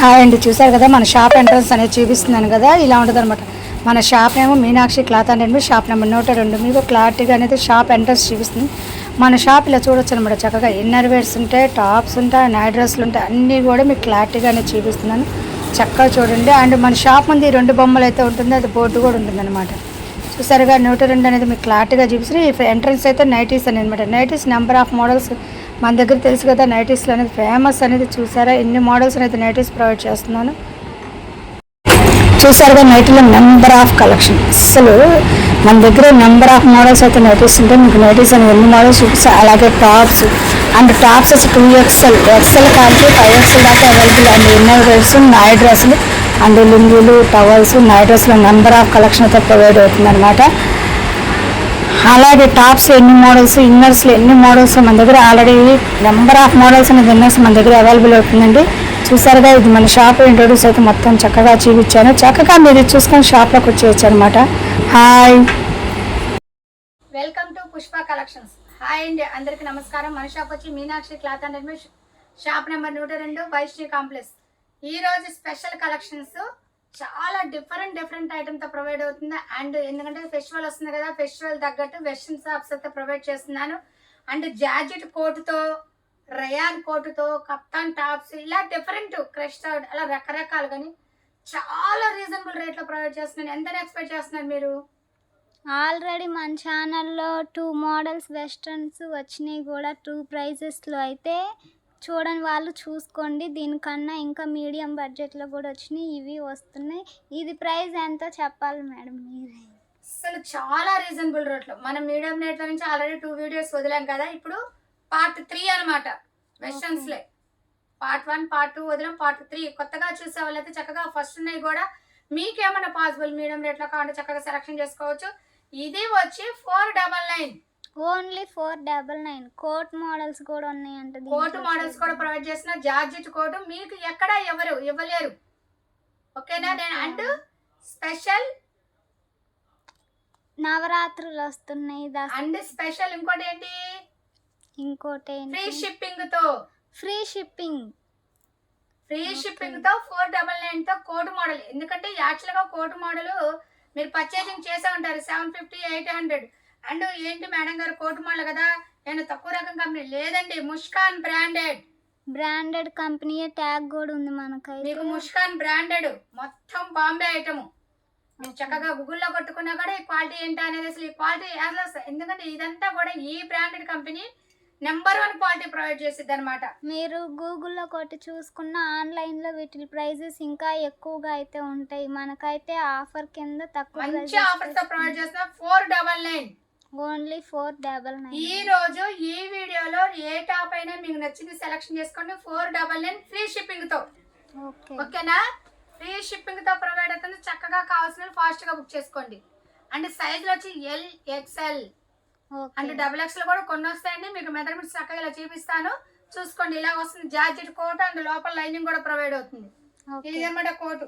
Hi అండి. చూసారు కదా మన షాప్ ఎంట్రన్స్ అనేది చూపిస్తున్నాను కదా ఇలా ఉంటుంది అనమాట మన షాప్ ఏమో మీనాక్షి క్లాత్ అండ్ ఎనిమిది షాప్ నెంబర్ నూట రెండు. మీకు క్లారిటీగా అనేది షాప్ ఎంట్రన్స్ చూపిస్తుంది. మన షాప్ ఇలా చూడొచ్చు అనమాట చక్కగా. ఇన్నర్ వేర్స్ ఉంటాయి టాప్స్ ఉంటాయి నైట్ డ్రెస్లు ఉంటాయి అన్నీ కూడా మీకు క్లారిటీగా అనేది చూపిస్తున్నాను. చక్కగా చూడండి. అండ్ మన షాప్ ముందు ఈ రెండు బొమ్మలు అయితే ఉంటుంది అది బోర్డు కూడా ఉంటుంది అనమాట చూసారుగా నూట రెండు అనేది మీకు క్లారిటీగా చూపిస్తుంది. ఈ ఎంట్రన్స్ అయితే నైటీస్ అని అనమాట నైటీస్ నెంబర్ ఆఫ్ మోడల్స్ మన దగ్గర తెలుసు కదా నైటీస్లో అనేది ఫేమస్ అనేది చూసారా? ఎన్ని మోడల్స్ అనేది నైటీస్ ప్రొవైడ్ చేస్తున్నాను? చూసారుగా నైటీలో నెంబర్ ఆఫ్ కలెక్షన్ అసలు మన దగ్గర నెంబర్ ఆఫ్ మోడల్స్ అయితే నైటీస్ ఉంటే మీకు నైటీస్ అని ఎన్ని మోడల్స్ చూపిస్తా అలాగే టాప్స్ అండ్ టాప్స్ వచ్చి two X L X L కాబట్టి ఫైవ్ ఎక్స్ఎల్ దాకా available and inner dress night డ్రెస్సులు అండ్ లుంగీలు టవల్స్ నైట్ డ్రెస్లో నెంబర్ ఆఫ్ కలెక్షన్ అయితే ప్రొవైడ్ అవుతుంది అలాగే టాప్స్ ఎన్ని మోడల్స్ ఇన్నర్స్లో ఎన్ని మోడల్స్ మన దగ్గర ఆల్రెడీ నెంబర్ ఆఫ్ మోడల్స్ అనేది ఇన్నర్స్ మన దగ్గర అవైలబుల్ అవుతుందండి. చూసారుగా ఇది మన షాప్ ఇంట్రొడ్యూస్ అయితే మొత్తం చక్కగా చూపించాను చక్కగా మీరు చూసుకొని షాప్లోకి వచ్చేయచ్చు అనమాట hi. Welcome to Pushpa collections. Hi అండి అందరికీ నమస్కారం. మన షాప్ వచ్చి Meenakshi cloth and shop number నూట రెండు వైష్ణవి కాంప్లెక్స్. ఈ రోజు స్పెషల్ కలెక్షన్స్ చాలా డిఫరెంట్ డిఫరెంట్ ఐటమ్తో ప్రొవైడ్ అవుతుంది. అండ్ ఎందుకంటే ఫెస్టివల్ వస్తుంది కదా ఫెస్టివల్ తగ్గట్టు వెస్ట్రన్ షాప్స్ అయితే ప్రొవైడ్ చేస్తున్నాను. అండ్ జార్జెట్ కోటుతో రయాన్ కోటుతో కప్తాన్ టాప్స్ ఇలా డిఫరెంట్ క్రష్ అలా రకరకాలు కానీ చాలా రీజనబుల్ రేట్లో ప్రొవైడ్ చేస్తున్నాను. ఎంత ఎక్స్పెక్ట్ చేస్తున్నారు మీరు? ఆల్రెడీ మన ఛానల్లో టూ మోడల్స్ వెస్ట్రన్స్ వచ్చినాయి కూడా టూ ప్రైజెస్లో అయితే చూడని వాళ్ళు చూసుకోండి. దీనికన్నా ఇంకా మీడియం బడ్జెట్లో కూడా వచ్చినాయి. ఇవి వస్తున్నాయి. ఇది ప్రైస్ ఎంతో చెప్పాలి మేడం మీరే. అసలు చాలా రీజనబుల్ రేట్లో. మనం మీడియం రేట్ల నుంచి ఆల్రెడీ టూ వీడియోస్ వదిలాం కదా. ఇప్పుడు పార్ట్ త్రీ అనమాట వెస్టర్న్స్ లే. పార్ట్ వన్ పార్ట్ టూ వదిలాం. పార్ట్ త్రీ కొత్తగా చూసే వాళ్ళైతే చక్కగా ఫస్ట్ ఉన్నాయి కూడా. మీకేమైనా పాసిబుల్ మీడియం రేట్లో కావాలంటే చక్కగా సెలెక్షన్ చేసుకోవచ్చు. ఇది వచ్చి four double nine only four double nine. Coat models కూడా ఉన్నాయంట. కోట్ మోడల్స్ కూడా ప్రొవైడ్ చేసిన జార్జెట్ కోట్ మీకు ఎక్కడ ఎవరు ఇవ్వలేరు. ఓకేనా? నేను అండ్ స్పెషల్ నవరాత్రులు వస్తున్నాయి అండ్ స్పెషల్ ఇంకోటి ఏంటి ఇంకోటి ఫ్రీ షిప్పింగ్తో ఫ్రీ షిప్పింగ్. ఫ్రీ షిప్పింగ్తో ఫోర్ డబల్ నైన్తో కోట్ మోడల్. ఎందుకంటే యాక్చువల్గా కోట్ మోడల్ మీరు పర్చేసింగ్ చేసే ఉంటారు. Seven fifty eight hundred. And ఏంటి మేడం గారు కోట్ మోడల్ కదా? నేను తక్కువ రకం కంపెనీ లేదండి Muskan branded. Branded company tag కూడా ఉంది మనకైతే. మీకు ముష్కాన్ బ్రాండెడ్. మొత్తం బాంబే ఐటమ్. మీరు చక్కగా గూగుల్లో కొట్టుకున్నా కూడా ఈ క్వాలిటీ ఏంటి అనేది అసలు ఈ క్వాలిటీ అసలు ఎందుకంటే ఇదంతా కూడా ఈ branded company number one quality provide చేసిద్ది అనమాట మీరు గూగుల్లో కొట్టి చూసుకున్న ఆన్లైన్లో వీటి ప్రైజెస్ ఇంకా ఎక్కువగా అయితే ఉంటాయి. మనకైతే ఆఫర్ కింద తక్కువ మంచి ఆఫర్తో ప్రొవైడ్ చేస్తున్నా. Four double nine. Only four double ఈ నైన్ రోజు ఈ వీడియోలో ఏ టాప్ అయినా మీకు నచ్చింది సెలెక్షన్ చేసుకోండి. ఫోర్ డబల్ నైన్ ఫ్రీ షిప్పింగ్తో. ఓకే. ఓకేనా? ఫ్రీ షిప్పింగ్తో ప్రొవైడ్ అవుతుంది. చక్కగా కావాల్సిన ఫాస్ట్గా బుక్ చేసుకోండి. అండ్ సైజులు వచ్చి L X L and double X కూడా కొన్ని వస్తాయండి. మీకు మెజర్మెంట్స్ చక్కగా ఇలా చూపిస్తాను. చూసుకోండి. ఇలా వస్తుంది జార్జెట్ కోట్ అండ్ లోపల లైనింగ్ కూడా ప్రొవైడ్ అవుతుంది. ఇది అనమాట coat.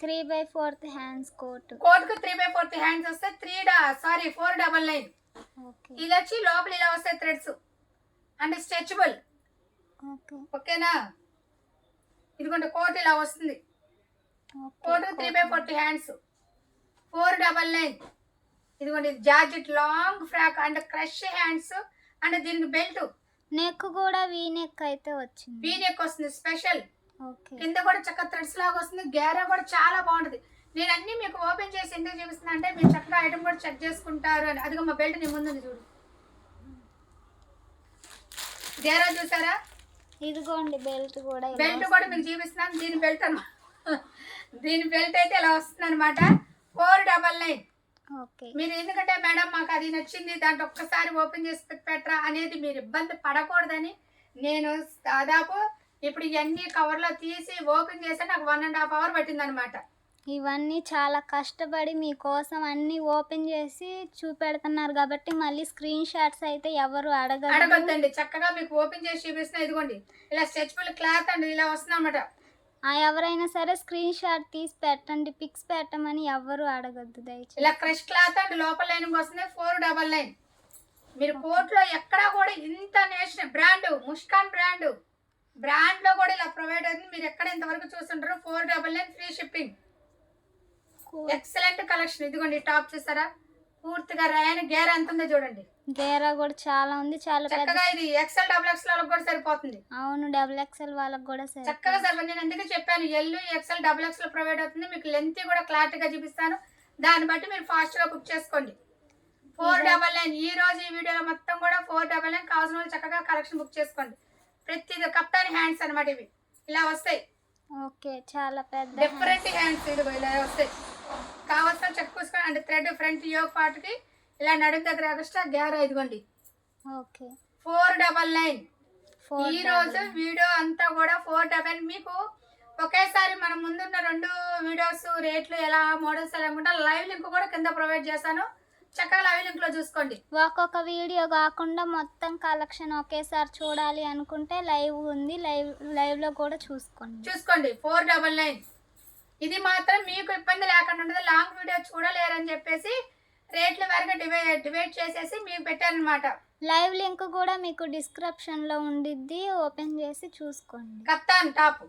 Three by fourth hands coat కోట్కు three by fourth hands వస్తే three sorry four double nine ఇది వచ్చి లోపల ఇలా వస్తాయి థ్రెడ్స్ అండ్ స్ట్రెచబుల్ ఓకే ఓకేనా? ఇదిగోండి కోట్ ఇలా వస్తుంది. Coat three by forty hands four double nine ఇదిగోండి ఇది georgette long frock and crush hands and దీనికి బెల్ట్. నెక్ కూడా వీ నెక్ అయితే వచ్చింది. వీ నెక్ వస్తుంది స్పెషల్. కింద కూడా చక్కగా థ్రెడ్స్ లాగా వస్తుంది. గ్యారా కూడా చాలా బాగుంటుంది. నేను అన్ని మీకు ఓపెన్ చేసి ఎందుకు చూపిస్తున్నా అంటే మీరు చక్కగా ఐటమ్ కూడా చెక్ చేసుకుంటారు అని. అదిగో మా బెల్ట్ నీ ముందుంది చూడు. గ్యారా చూసారా? ఇదిగోండి బెల్ట్ కూడా బెల్ట్ కూడా మీకు చూపిస్తున్నాను. దీని బెల్ట్ అనమాట దీని బెల్ట్ అయితే ఇలా వస్తుంది అనమాట ఫోర్ డబల్ నైన్. ఓకే. మీరు ఎందుకంటే మేడం మాకు అది నచ్చింది దాంట్లో ఒక్కసారి ఓపెన్ చేసి పెట్టి పెట్టరా అనేది మీరు ఇబ్బంది పడకూడదని నేను దాదాపు ఇప్పుడు ఇవన్నీ కవర్లో తీసి ఓపెన్ చేస్తే నాకు వన్ అండ్ హాఫ్ అవర్ పట్టింది అనమాట ఇవన్నీ చాలా కష్టపడి మీకోసం అన్ని ఓపెన్ చేసి చూపెడుతున్నారు కాబట్టి మళ్ళీ స్క్రీన్ షాట్స్ అయితే ఎవరు అడగరు. అడగొద్దండి. చక్కగా మీకు ఓపెన్ చేసి చూపిస్తున్నా. ఇదిగోండి. ఇలా స్ట్రెచ్బుల్ క్లాత్ అండి. ఇలా వస్తుంది అనమాట ఆ ఎవరైనా సరే స్క్రీన్ షాట్ తీసి పెట్టండి. పిక్స్ పెట్టమని ఎవరు అడగద్దు దయచేసి. ఇలా క్రష్ క్లాత్ అండ్. లోపల లైనింగ్ వస్తుంది. ఫోర్ డబల్ నైన్ మీరు కోట్లో ఎక్కడా కూడా ఇంత నేషనల్ బ్రాండ్ ముష్కాన్ బ్రాండ్ బ్రాండ్లో కూడా ఇలా ప్రొవైడ్ అవుతుంది. మీరు ఎక్కడ ఇంతవరకు చూస్తుంటారు four double nine free shipping. Excellent collection ఇదిగోండి టాప్ చూసారా? పూర్తిగా రాయని గేర్ ఎంత ఉందో చూడండి. గేరా కూడా చాలా ఉంది చాలా చక్కగా ఇది ఎక్సెల్ డబుల్ ఎక్సెల్ వాళ్ళకి కూడా సరిపోతుంది. అవును డబుల్ ఎక్స్ఎల్ వాళ్ళకి కూడా సరే చక్కగా సరిపోతుంది నేను అందుకే చెప్పాను L X L double X L provide అవుతుంది. మీకు లెంత్ కూడా క్లారిటీగా చూపిస్తాను. దాన్ని బట్టి మీరు ఫాస్ట్గా బుక్ చేసుకోండి. ఫోర్ డబల్ నైన్ ఈ రోజు ఈ వీడియోలో మొత్తం కూడా ఫోర్ డబల్ నైన్ కావాల్సిన వాళ్ళు చక్కగా కలెక్షన్ బుక్ చేసుకోండి. ప్రతిది కప్తాని హ్యాండ్స్ అన్నమాట ఇవి. ఇలా వస్తాయి. ఓకే చాలా పెద్ద డిఫరెంట్ హ్యాండ్స్ ఇదిగో ఇలా వస్తాయి. కావాల్సిన చెక్ పూసుకొని అంటే థ్రెడ్ ఫ్రంట్ యోగ్ పార్ట్కి ఇలా నడుము దగ్గర ఎక్స్ట్రా గ్యారా ఇదిగోండి. ఓకే. ఫోర్ డబల్ నైన్ ఈ రోజు వీడియో అంతా కూడా ఫోర్ డబల్ మీకు ఒకేసారి మన ముందున్న రెండు వీడియోస్ రేట్లు ఎలా మోడల్స్ ఎలా అనుకుంటా లైవ్ లింక్ కూడా కింద ప్రొవైడ్ చేశాను చక్కగా లైవ్ లింక్లో చూసుకోండి. ఒక్కొక్క వీడియో కాకుండా మొత్తం కలెక్షన్ ఒకేసారి చూడాలి అనుకుంటే లైవ్ ఉంది. లైవ్ లైవ్లో కూడా చూసుకోండి. చూసుకోండి. Four double nine. ఇది మాత్రం మీకు ఇబ్బంది లేకుండా ఉంటుంది లాంగ్ వీడియో చూడలేరని చెప్పేసి రేట్ల వరకు డివైడ్ డివైడ్ చేసేసి మీకు పెట్టారనమాట లైవ్ లింక్ కూడా మీకు డిస్క్రిప్షన్లో ఉండిద్ది. ఓపెన్ చేసి చూసుకోండి. Kaftan top.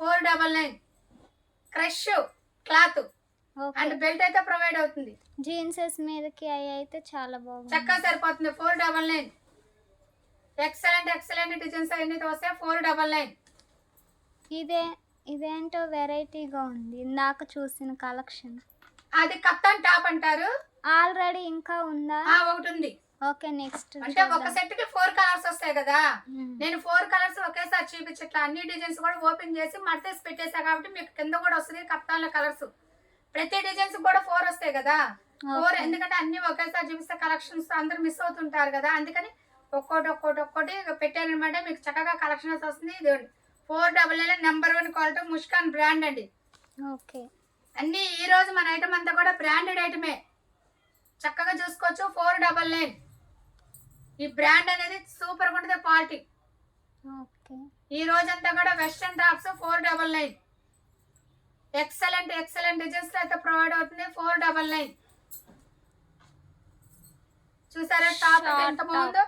Four double nine. Crush cloth. And belt అయితే ప్రొవైడ్ అవుతుంది. జీన్సెస్ మీదకి అవి అయితే చాలా బాగుంది. చక్కగా సరిపోతుంది. Four double nine excellent excellent designs అన్ని వస్తే ఫోర్ డబల్ నైన్ ఇదే ఇదేంటో వెరైటీగా ఉంది. ఇందాక చూసిన కలెక్షన్. అది కప్తాన్ టాప్ అంటారు. ఆల్రెడీ ఇంకా ఉందా? ఆ ఒకటి ఉంది. ఓకే నెక్స్ట్ అంటే ఒక సెట్కి ఫోర్ కలర్స్ వస్తాయి కదా. నేను ఫోర్ కలర్స్ ఒకేసారి చూపించట్లా. అన్ని డిజైన్స్ కూడా ఓపెన్ చేసి మడతేసి పెట్టేసా కాబట్టి మీకు కింద కూడా వస్తుంది కప్తాన్ల కలర్స్ ప్రతి డిజైన్స్ కూడా ఫోర్ వస్తాయి కదా. ఫోర్ ఎందుకంటే అన్ని ఒకేసారి చూపిస్తే కలెక్షన్స్ అందరు మిస్ అవుతుంటారు కదా. అందుకని ఒక్కోటి ఒక్కోటి ఒక్కోటి పెట్టారనమాట మీకు చక్కగా కలెక్షన్స్ వస్తుంది. ఇది four double nine number one quality Muskan brand అండి. ఓకే. అన్ని ఈ రోజు మన ఐటమ్ అంతా కూడా బ్రాండెడ్ ఐటమే చక్కగా చూసుకోవచ్చు. ఫోర్ డబల్ నైన్ ఈ బ్రాండ్ అనేది సూపర్ ఉంటుంది క్వాలిటీ. ఓకే. ఈ రోజంతా కూడా western tops four double nine excellent excellent designs అయితే ప్రొవైడ్ అవుతుంది ఫోర్ డబల్ నైన్ చూసారా? టాప్ ఎంత. బాగుందో?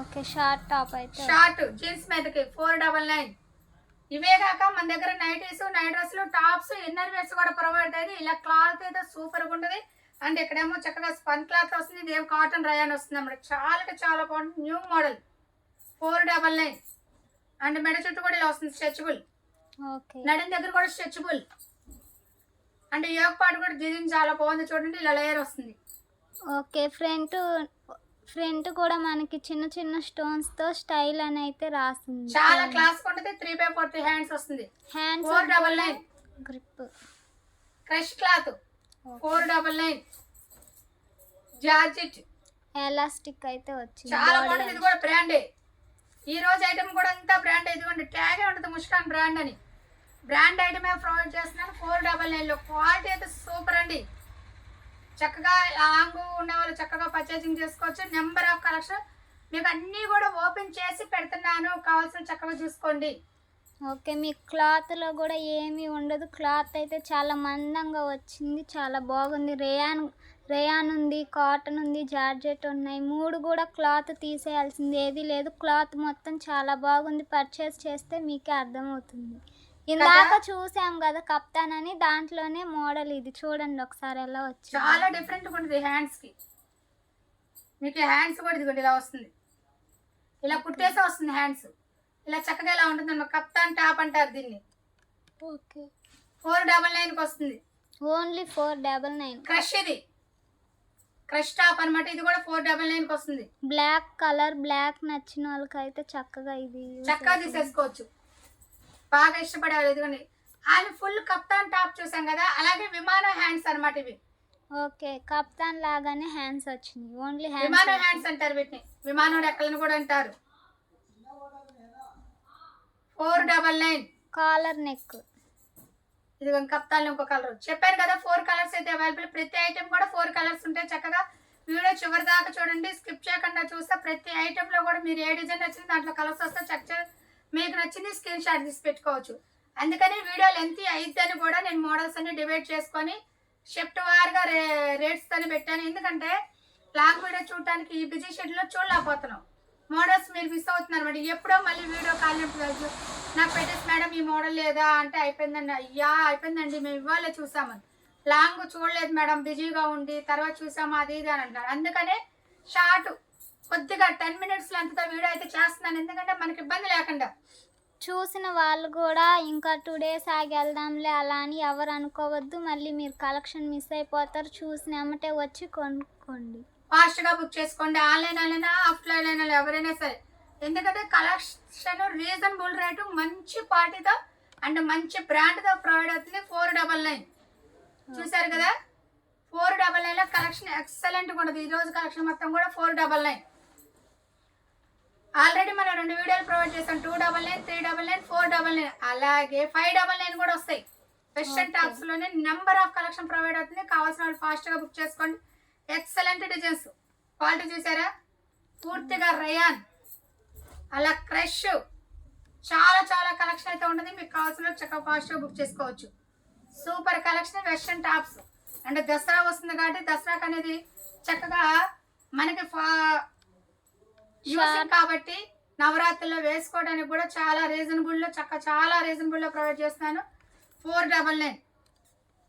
ఓకే షార్ట్ టాప్ అయితే. షార్ట్ జీన్స్ మీదకి ఫోర్ డబల్ నైన్ ఇవే కాక మన దగ్గర నైటీస్ నైట్ డ్రెస్లు టాప్స్ ఇన్నర్ వేర్స్ కూడా ప్రొవైడ్ అయ్యి ఇలా క్లాత్ అయితే సూపర్గా ఉంటుంది. అండ్ ఇక్కడేమో చక్కగా స్పన్ క్లాత్ వస్తుంది. ఇదేం కాటన్ రయాన్ వస్తుంది. అన్నమాట. చాలా చాలా బాగుంటుంది. New model four double nine and మెడ చుట్టూ కూడా ఇలా వస్తుంది స్ట్రెచబుల్. ఓకే. నడుం దగ్గర కూడా స్ట్రెచబుల్. అంటే యోగ పాటు కూడా డిజైన్ చాలా బాగుంది చూడండి ఇలా లేయర్ వస్తుంది. ఓకే ఫ్రంట్ ఫ్రంట్ కూడా మనకి చిన్న చిన్న స్టోన్స్తో స్టైల్ అని అయితే రాసింది. చాలా క్లాస్ ఉంటుంది త్రీ బై ఫోర్ హ్యాండ్స్ వస్తుంది. Hands four double nine grip crush cloth four double nine georgette elastic అయితే వచ్చింది. చాలా బాగుంటుంది ఇది కూడా బ్రాండే ఈ రోజు ఐటమ్ కూడా అంతా బ్రాండ్ ఇదిగోండి. ట్యాగే ఉంటుంది ముష్కాన్ బ్రాండ్ అని. బ్రాండ్ ఐటమే ప్రొవైడ్ చేస్తున్నాను? ఫోర్ డబల్ నైన్లో క్వాలిటీ అయితే సూపర్ అండి. చక్కగా లాంగ్ ఉన్నవాళ్ళు చక్కగా పర్చేసింగ్ చేసుకోవచ్చు. నెంబర్ ఆఫ్ కలెక్షన్ మీకు అన్నీ కూడా ఓపెన్ చేసి పెడుతున్నాను. కావాల్సిన చక్కగా చూసుకోండి. ఓకే మీ క్లాత్లో కూడా ఏమీ ఉండదు. క్లాత్ అయితే చాలా మందంగా వచ్చింది. చాలా బాగుంది. రేయాన్ రేయాన్ ఉంది కాటన్ ఉంది జార్జెట్ ఉన్నాయి. మూడు కూడా క్లాత్ తీసేయాల్సింది. ఏది లేదు. క్లాత్ మొత్తం చాలా బాగుంది. పర్చేస్ చేస్తే మీకే అర్థమవుతుంది. ఇందాక చూసాం కదా కప్తాన్ అని దాంట్లోనే మోడల్ ఇది. చూడండి ఒకసారి ఎలా వచ్చింది. చాలా డిఫరెంట్గా ఉంటుంది హ్యాండ్స్కి మీకు హ్యాండ్స్ కూడా ఇదిగోండి ఇలా వస్తుంది. ఇలా కుట్టేసి వస్తుంది హ్యాండ్స్ ఇలా చక్కగా ఇలా ఉంటుంది కప్తాన్ టాప్ అంటారు దీన్ని. ఓకే ఫోర్ డబల్ నైన్కి వస్తుంది. Only four double nine crush ఇది. క్రష్ టాప్ అన్నమాట. ఇది కూడా ఫోర్ డబల్ నైన్కి వస్తుంది. బ్లాక్ కలర్ బ్లాక్ నచ్చిన వాళ్ళకైతే చక్కగా ఇది చక్కగా. తీసేసుకోవచ్చు. బాగా ఇష్టపడేవాళ్ళు ఇదిగోండి అది ఫుల్ కప్తాన్ టాప్ చూసాం కదా అలాగే విమానం హ్యాండ్స్ అన్నమాట ఇవి. ఓకే కప్తాన్ లాగానే హ్యాండ్స్ వచ్చింది ఓన్లీ విమానం హ్యాండ్స్ హ్యాండ్స్ అంటారు వీటిని. విమానం రెక్కలను కూడా అంటారు. Four double nine. Collar neck. ఇది కప్తాలు ఇంకో కలర్ చెప్పాను కదా ఫోర్ కలర్స్ అయితే అవైలబుల్ ప్రతి ఐటెం కూడా ఫోర్ కలర్స్ ఉంటాయి చక్కగా వీడియో చివరి దాకా చూడండి. స్కిప్ చేయకుండా చూస్తే ప్రతి ఐటెంలో కూడా మీరు ఏ డిజైన్ నచ్చింది దాంట్లో కలర్స్ వస్తే చెక్ చే మీకు నచ్చింది స్క్రీన్ షాట్ తీసి పెట్టుకోవచ్చు. అందుకని వీడియో లెంత్ అయిద్దని కూడా నేను మోడల్స్ అన్ని డివైడ్ చేసుకొని షిఫ్ట్ వార్గా రే రేట్స్ అని పెట్టాను. ఎందుకంటే లాంగ్ వీడియో చూడటానికి ఈ బిజీ షెడ్యూల్లో చూడలేకపోతున్నాం. మోడల్స్ మీరు మిస్ అవుతున్నారు అనమాట ఎప్పుడో మళ్ళీ వీడియో కాల్ నాకు పెట్టేసి మేడం ఈ మోడల్ లేదా? అంటే అయిపోయిందండి. అయ్యా అయిపోయిందండి. మేము ఇవ్వాలే చూసామని లాంగ్ చూడలేదు మేడం బిజీగా ఉండి తర్వాత చూసాము అది ఇది అని అంటారు అందుకనే షార్ట్ కొద్దిగా టెన్ మినిట్స్ లెంత్తో వీడియో అయితే చేస్తున్నాను. ఎందుకంటే మనకి ఇబ్బంది లేకుండా. చూసిన వాళ్ళు కూడా ఇంకా టూ డేస్ ఆగి వెళ్దాంలే అలా అని ఎవరు అనుకోవద్దు. మళ్ళీ మీరు కలెక్షన్ మిస్ అయిపోతారు. చూసిన ఎమ్మటే వచ్చి కొనుక్కోండి. ఫాస్ట్గా బుక్ చేసుకోండి. ఆన్లైన్ అయినా ఆఫ్లైన్ అయినా ఎవరైనా సరే. ఎందుకంటే కలెక్షన్ రీజనబుల్ రేటు మంచి క్వాలిటీతో అండ్ మంచి బ్రాండ్తో ప్రొవైడ్ అవుతుంది ఫోర్ డబల్ నైన్ చూసారు కదా? ఫోర్ డబల్ నైన్లో కలెక్షన్ ఎక్సలెంట్గా ఉంటుంది ఈ రోజు కలెక్షన్ మొత్తం కూడా ఫోర్ డబల్ నైన్ ఆల్రెడీ మనం రెండు వీడియోలు ప్రొవైడ్ చేస్తాం two double nine three double nine four double nine అలాగే ఫైవ్ డబల్ నైన్ కూడా వస్తాయి. వెస్టర్న్ టాప్స్లోనే నెంబర్ ఆఫ్ కలెక్షన్ ప్రొవైడ్ అవుతుంది. కావాల్సిన వాళ్ళు ఫాస్ట్గా బుక్ చేసుకోండి. ఎక్సలెంట్ డిజైన్స్ క్వాలిటీ చూసారా పూర్తిగా రయాన్ అలా క్రష్. చాలా చాలా కలెక్షన్ అయితే ఉంటుంది. మీకు కావాల్సిన చక్కగా ఫాస్ట్గా బుక్ చేసుకోవచ్చు. సూపర్ కలెక్షన్ వెస్టర్న్ టాప్స్ అంటే దసరా వస్తుంది కాబట్టి దసరాకి అనేది చక్కగా మనకి కాబట్టి నవరాత్రుల్లో వేసుకోవడానికి కూడా చాలా రీజనబుల్లో చక్క చాలా రీజనబుల్లో ప్రొవైడ్ చేస్తున్నాను. ఫోర్ డబల్ నైన్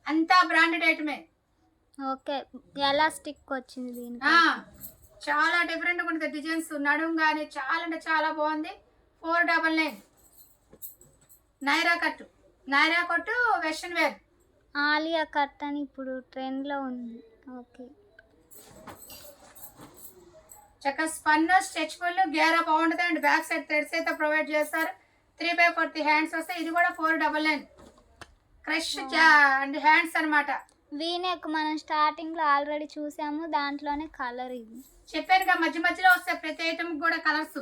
అంతా బ్రాండెడ్ ఐటమే ఓకే ఎలా స్టిక్ వచ్చింది చాలా డిఫరెంట్గా ఉంటుంది డిజైన్స్ నడుము కానీ చాలా అంటే చాలా బాగుంది. ఫోర్ డబల్ నైన్ నైరా కట్టు నైరా కట్టు వెస్ట్రన్ వేర్ ఆలియా కట్ అని ఇప్పుడు ట్రెండ్లో ఉంది. ఓకే చక్కగా స్పన్ స్ట్రెచ్ఫుల్ గేరా బాగుంటుంది. అండ్ బ్యాక్ సైడ్ థ్రెడ్స్ అయితే ప్రొవైడ్ చేస్తారు. త్రీ బై ఫోర్త్ హ్యాండ్స్ వస్తాయి ఇది కూడా four double nine crush and hands అన్నమాట. వీనెక్ మనం స్టార్టింగ్లో ఆల్రెడీ చూసాము దాంట్లోనే కలర్ ఇది. చెప్పాను కదా మధ్య మధ్యలో వస్తాయి ప్రతి ఐటమ్ కూడా కలర్స్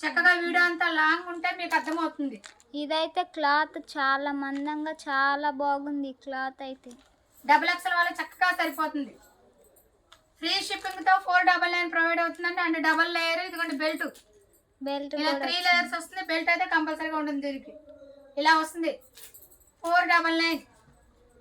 చక్కగా వీడియో అంతా లాంగ్ ఉంటే మీకు అర్థమవుతుంది. ఇదైతే క్లాత్ చాలా మందంగా చాలా బాగుంది క్లాత్ అయితే. డబుల్ ఎక్స్ఎల్ వాళ్ళ చక్కగా సరిపోతుంది. ఫ్రీ షిప్పింగ్తో ఫోర్ డబల్ నైన్ ప్రొవైడ్ అవుతుందండి. అండ్ డబల్ లేయర్ ఇదిగోండి బెల్ట్ బెల్ట్ ఇలా త్రీ లేయర్స్ వస్తుంది బెల్ట్ అయితే కంపల్సరీగా ఉంటుంది దీనికి. ఇలా వస్తుంది. ఫోర్ డబల్ నైన్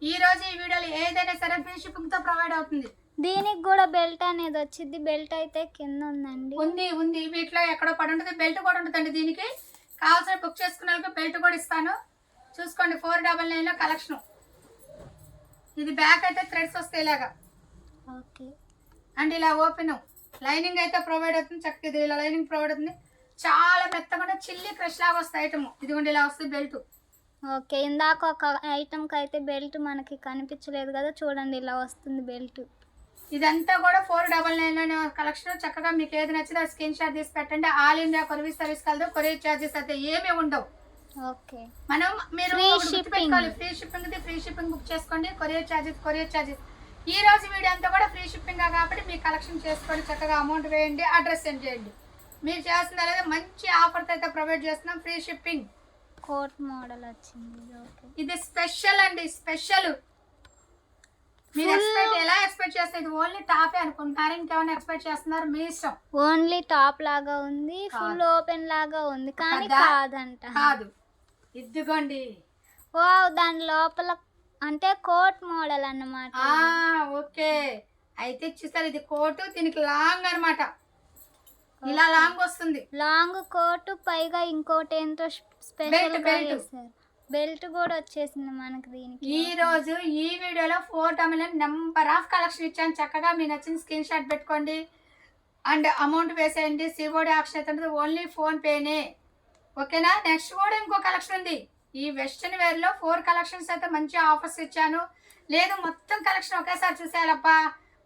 ఈ రోజు ఈ వీడియోలో ఏదైనా సరే ఫ్రీ షిప్పింగ్తో ప్రొవైడ్ అవుతుంది. దీనికి కూడా బెల్ట్ అనేది వచ్చింది. బెల్ట్ అయితే కింద ఉందండి. ఉంది ఉంది. వీటిలో ఎక్కడో పడి ఉంటుంది. బెల్ట్ కూడా ఉంటుందండి దీనికి. కావాల్సిన బుక్ చేసుకున్న వాళ్ళకి బెల్ట్ కూడా ఇస్తాను. చూసుకోండి ఫోర్ డబల్ నైన్లో కలెక్షన్ ఇది బ్యాక్ అయితే థ్రెడ్స్ వస్తాయి ఇలాగా ఓకే అండ్ ఇలా ఓపెన్ లైనింగ్ అయితే ప్రొవైడ్ అవుతుంది. చక్కగా ఇది ఇలా లైనింగ్ ప్రొవైడ్ అవుతుంది. చాలా మెత్తగా చిల్లి క్రష్ లాగా వస్తాయి ఐటమ్ ఇదిగోండి ఇలా వస్తుంది బెల్ట్ ఓకే ఇందాక ఒక ఐటమ్కి అయితే బెల్ట్ మనకి కనిపించలేదు కదా చూడండి ఇలా వస్తుంది బెల్ట్. ఇదంతా కూడా ఫోర్ డబల్ నైన్ కలెక్షన్. చక్కగా మీకు ఏది నచ్చితే స్క్రీన్ షాట్ తీసి పెట్టండి. ఆల్ ఇండియా కొరియర్ సర్వీస్ కలదు కొరియర్ ఛార్జెస్ అయితే ఏమీ ఉండవు. ఓకే. మనం మీరు. గుర్తుపెట్టుకోవాలి. Free shipping free shipping book చేసుకోండి. Courier charges courier charges. ఈ రోజు వీడియో అంతా కూడా ఫ్రీ షిప్పింగ్ కాబట్టి మీరు కలెక్షన్ చేసుకోండి. చక్కగా అమౌంట్ వేయండి అడ్రస్ సెండ్ చేయండి. మీరు చేస్తున్న మంచి ఆఫర్తో అయితే ప్రొవైడ్ చేస్తున్నాం. ఫ్రీ షిప్పింగ్ కోట్ మోడల్ వచ్చింది. ఇది స్పెషల్ అండి స్పెషల్. మీరు ఎక్స్పెక్ట్ ఎలా ఎక్స్పెక్ట్ చేస్తారు? ఇది ఓన్లీ టాపే అనుకుంటున్నారు ఇంకేమైనా ఎక్స్పెక్ట్ చేస్తున్నారు? మీ ఇష్టం. ఓన్లీ టాప్ లాగా ఉంది ఫుల్. ఓపెన్ లాగా ఉంది. కానీ కదా? కాదంట. కాదు. ఇదిగోండి. ఓ దాని లోపల అంటే కోట్ మోడల్ అన్నమాట. ఓకే. అయితే చూస్తారు ఇది కోటు దీనికి లాంగ్ అన్నమాట. ఇలా లాంగ్ వస్తుంది. లాంగ్ కోట్ పైగా ఇంకోటి ఏంటో స్పెషల్ బెల్ట్ కూడా వచ్చేసింది మనకి దీనికి. ఈ రోజు ఈ వీడియోలో ఫోర్ టమిలియన్ నెంబర్ ఆఫ్ కలెక్షన్ ఇచ్చాను. చక్కగా మీ నచ్చిన స్క్రీన్ షాట్ పెట్టుకోండి. అండ్ అమౌంట్ వేసేయండి. సివోడి ఆప్షన్ అయితే ఓన్లీ ఫోన్ పేనే ఓకేనా నెక్స్ట్ కూడా ఇంకో కలెక్షన్ ఉంది. ఈ వెస్ట్రన్ వేర్లో ఫోర్ కలెక్షన్స్ అయితే మంచి ఆఫర్స్ ఇచ్చాను. లేదు మొత్తం కలెక్షన్ ఒకేసారి చూసేయాలబ్బా.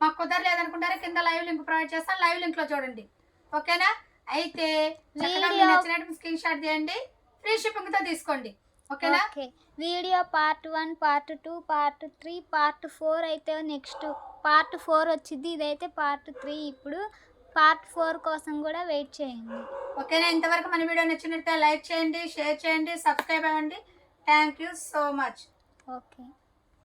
మాకు కుదరలేదనుకుంటారా? కింద లైవ్ లింక్ ప్రొవైడ్ చేస్తాను. లైవ్ లింక్లో చూడండి. ఓకేనా? అయితే చక్కగా నచ్చినట్టు స్క్రీన్ షాట్ చేయండి ఫ్రీ షిప్పింగ్తో తీసుకోండి. ఓకేనా? Okay. Video part one part two part three part four అయితే నెక్స్ట్ పార్ట్ ఫోర్ వచ్చింది. ఇదైతే పార్ట్ త్రీ ఇప్పుడు. పార్ట్ ఫోర్ కోసం కూడా వెయిట్ చేయండి. ఓకేనా? ఇంతవరకు మన వీడియో నచ్చినట్లయితే లైక్ చేయండి షేర్ చేయండి సబ్స్క్రైబ్ అవ్వండి. Thank you so much. Okay.